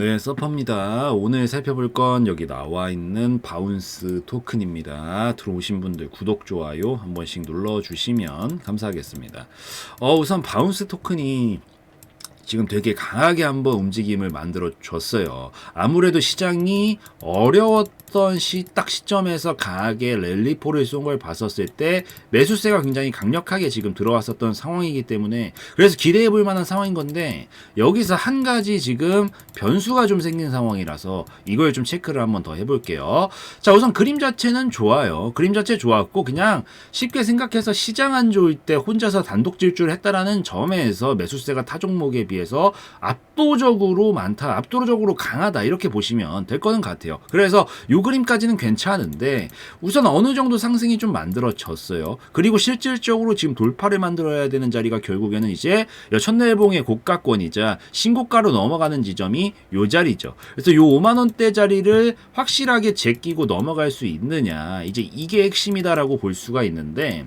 네, 서퍼입니다. 오늘 살펴볼 건 여기 나와 있는 바운스 토큰입니다. 들어오신 분들 구독, 좋아요 한 번씩 눌러주시면 감사하겠습니다. 어, 우선 바운스 토큰이 지금 되게 강하게 한번 움직임을 만들어 줬어요. 아무래도 시장이 어려웠 던 시, 딱 시점에서 강하게 랠리포를 쏜 걸 봤었을 때 매수세가 굉장히 강력하게 지금 들어왔었던 상황이기 때문에 그래서 기대해 볼 만한 상황인 건데 여기서 한 가지 지금 변수가 좀 생긴 상황이라서 이걸 좀 체크를 한번 더 해볼게요. 자, 우선 그림 자체는 좋아요. 그림 자체 좋았고 그냥 쉽게 생각해서 시장 안 좋을 때 혼자서 단독 질주를 했다라는 점에서 매수세가 타 종목에 비해서 압도적으로 많다, 압도적으로 강하다 이렇게 보시면 될 거는 같아요. 그래서 요 그림까지는 괜찮은데 우선 어느 정도 상승이 좀 만들어졌어요. 그리고 실질적으로 지금 돌파를 만들어야 되는 자리가 결국에는 이제 천내봉의 고가권이자 신고가로 넘어가는 지점이 요 자리죠. 그래서 요 5만 원대 자리를 확실하게 제끼고 넘어갈 수 있느냐 이제 이게 핵심이다라고 볼 수가 있는데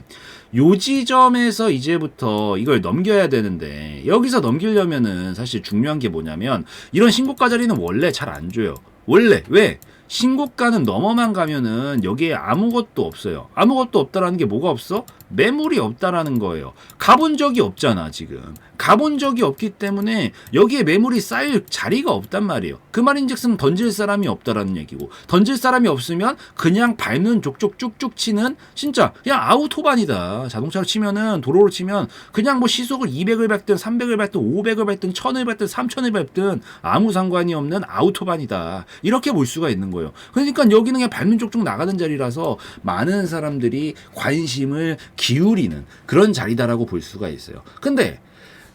요 지점에서 이제부터 이걸 넘겨야 되는데 여기서 넘기려면은 사실 중요한 게 뭐냐면 이런 신고가 자리는 원래 잘 안 줘요. 원래 왜? 신고가는 넘어만 가면은 여기에 아무것도 없어요. 아무것도 없다라는 게 뭐가 없어? 매물이 없다라는 거예요. 가본 적이 없잖아, 지금. 가본 적이 없기 때문에 여기에 매물이 쌓일 자리가 없단 말이에요. 그 말인즉슨 던질 사람이 없다라는 얘기고 던질 사람이 없으면 그냥 밟는 족족 쭉쭉 치는 진짜 그냥 아우토반이다. 자동차로 치면은 도로로 치면 그냥 뭐 시속을 200을 밟든 300을 밟든 500을 밟든 1000을 밟든 3000을 밟든 아무 상관이 없는 아우토반이다. 이렇게 볼 수가 있는 거예요. 그러니까 여기는 그냥 밟는 쪽쪽 나가는 자리라서 많은 사람들이 관심을 기울이는 그런 자리다라고 볼 수가 있어요. 근데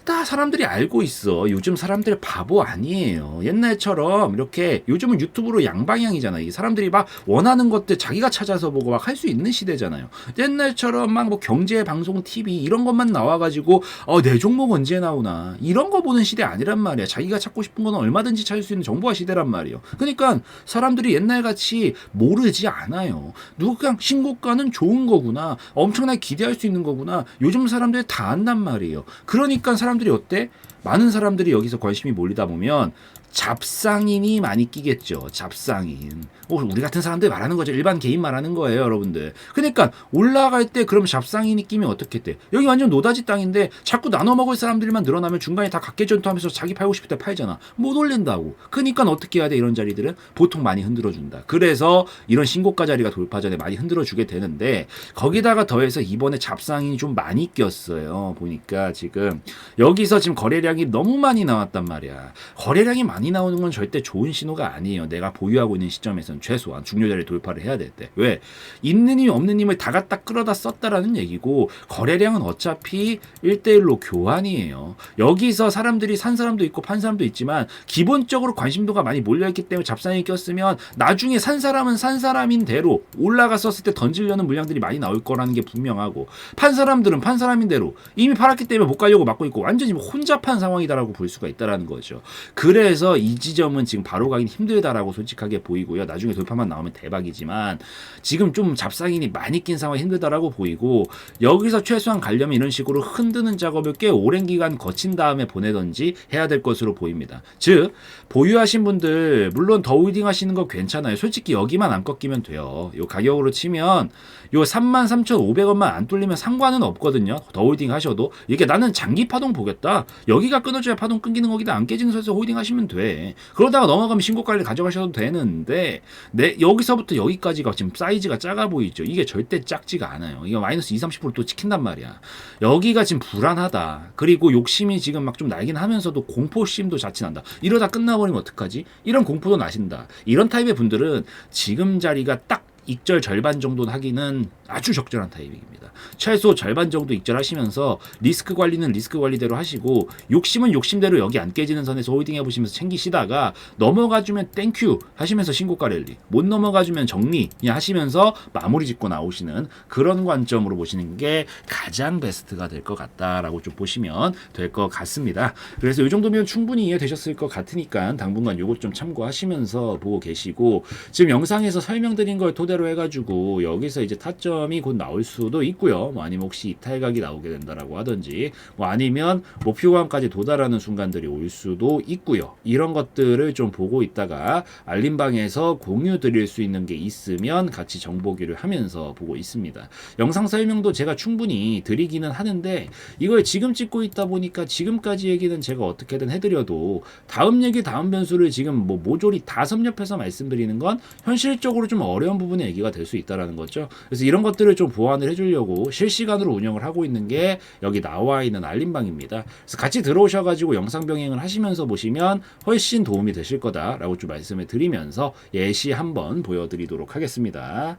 다 사람들이 알고 있어. 요즘 사람들 바보 아니에요. 옛날처럼 이렇게 요즘은 유튜브로 양방향이잖아. 이 사람들이 막 원하는 것들 자기가 찾아서 보고 막 할 수 있는 시대잖아요. 옛날처럼 막 뭐 경제 방송 TV 이런 것만 나와가지고 어, 내 종목 언제 나오나 이런 거 보는 시대 아니란 말이야. 자기가 찾고 싶은 거는 얼마든지 찾을 수 있는 정보화 시대란 말이에요. 그러니까 사람들이 옛날같이 모르지 않아요. 그냥 신고가는 좋은 거구나. 엄청나게 기대할 수 있는 거구나. 요즘 사람들이 다 안단 말이에요. 그러니까 사람 들이 어때? 많은 사람들이 여기서 관심이 몰리다 보면 잡상인이 많이 끼겠죠. 잡상인. 뭐 우리 같은 사람들 말하는 거죠. 일반 개인 말하는 거예요, 여러분들. 그러니까 올라갈 때 그럼 잡상인이 끼면 어떻게 돼? 여기 완전 노다지 땅인데 자꾸 나눠 먹을 사람들만 늘어나면 중간에 다 각계전투하면서 자기 팔고 싶을 때 팔잖아. 못 올린다고. 그러니까 어떻게 해야 돼? 이런 자리들은 보통 많이 흔들어 준다. 그래서 이런 신고가 자리가 돌파 전에 많이 흔들어 주게 되는데 거기다가 더해서 이번에 잡상인이 좀 많이 꼈어요. 보니까 지금 여기서 지금 거래량이 너무 많이 나왔단 말이야. 거래량이 많이 나오는 건 절대 좋은 신호가 아니에요. 내가 보유하고 있는 시점에서는 최소한 중요 자리 돌파를 해야 될 때. 왜? 있는 힘 없는 힘을 다 갖다 끌어다 썼다라는 얘기고 거래량은 어차피 1대1로 교환이에요. 여기서 사람들이 산 사람도 있고 판 사람도 있지만 기본적으로 관심도가 많이 몰려있기 때문에 잡상이 꼈으면 나중에 산 사람은 산 사람인 대로 올라갔었을 때 던지려는 물량들이 많이 나올 거라는 게 분명하고 판 사람들은 판 사람인 대로 이미 팔았기 때문에 못 가려고 막고 있고 완전히 뭐 혼자 판 상황이다라고 볼 수가 있다라는 거죠. 그래서 이 지점은 지금 바로 가긴 힘들다라고 솔직하게 보이고요. 나중에 돌파만 나오면 대박이지만 지금 좀 잡상인이 많이 낀 상황이 힘들다라고 보이고 여기서 최소한 가려면 이런 식으로 흔드는 작업을 꽤 오랜 기간 거친 다음에 보내던지 해야 될 것으로 보입니다. 즉 보유하신 분들 물론 더 홀딩 하시는 거 괜찮아요. 솔직히 여기만 안 꺾이면 돼요. 요 가격으로 치면 요 33,500원만 안 뚫리면 상관은 없거든요. 더 홀딩 하셔도 이게 나는 장기 파동 보겠다. 여기가 끊어져야 파동 끊기는 거기다 안 깨지는 선에서 홀딩 하시면 돼. 그러다가 넘어가면 신고가를 가져가셔도 되는데 내 여기서부터 여기까지가 지금 사이즈가 작아 보이죠. 이게 절대 작지가 않아요. 이거 마이너스 2, 30%또 찍힌단 말이야. 여기가 지금 불안하다. 그리고 욕심이 지금 막좀 나긴 하면서도 공포심도 자칫난다. 이러다 끝나버리면 어떡하지? 이런 공포도 나신다. 이런 타입의 분들은 지금 자리가 딱 익절 절반 정도 하기는 아주 적절한 타이밍입니다. 최소 절반 정도 익절하시면서 리스크 관리는 리스크 관리대로 하시고 욕심은 욕심대로 여기 안 깨지는 선에서 홀딩 해보시면서 챙기시다가 넘어가주면 땡큐 하시면서 신고가 랠리 못 넘어가주면 정리 하시면서 마무리 짓고 나오시는 그런 관점으로 보시는 게 가장 베스트가 될 것 같다라고 좀 보시면 될 것 같습니다. 그래서 이 정도면 충분히 이해되셨을 것 같으니까 당분간 요것 좀 참고하시면서 보고 계시고 지금 영상에서 설명드린 걸 토대로 해가지고 여기서 이제 타점 타점이 곧 나올 수도 있고요. 뭐 아니면 혹시 이탈각이 나오게 된다라고 하든지 뭐 아니면 목표감까지 도달하는 순간들이 올 수도 있고요. 이런 것들을 좀 보고 있다가 알림방에서 공유 드릴 수 있는 게 있으면 같이 정보기를 하면서 보고 있습니다. 영상 설명도 제가 충분히 드리기는 하는데 이걸 지금 찍고 있다 보니까 지금까지 얘기는 제가 어떻게든 해드려도 다음 얘기 다음 변수를 지금 뭐 모조리 다 섭렵해서 말씀드리는 건 현실적으로 좀 어려운 부분의 얘기가 될 수 있다라는 거죠. 그래서 이런 것 들을 좀 보완을 해주려고 실시간으로 운영을 하고 있는 게 여기 나와 있는 알림방입니다. 그래서 같이 들어오셔가지고 영상 병행을 하시면서 보시면 훨씬 도움이 되실 거다라고 좀 말씀을 드리면서 예시 한번 보여드리도록 하겠습니다.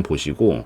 보시고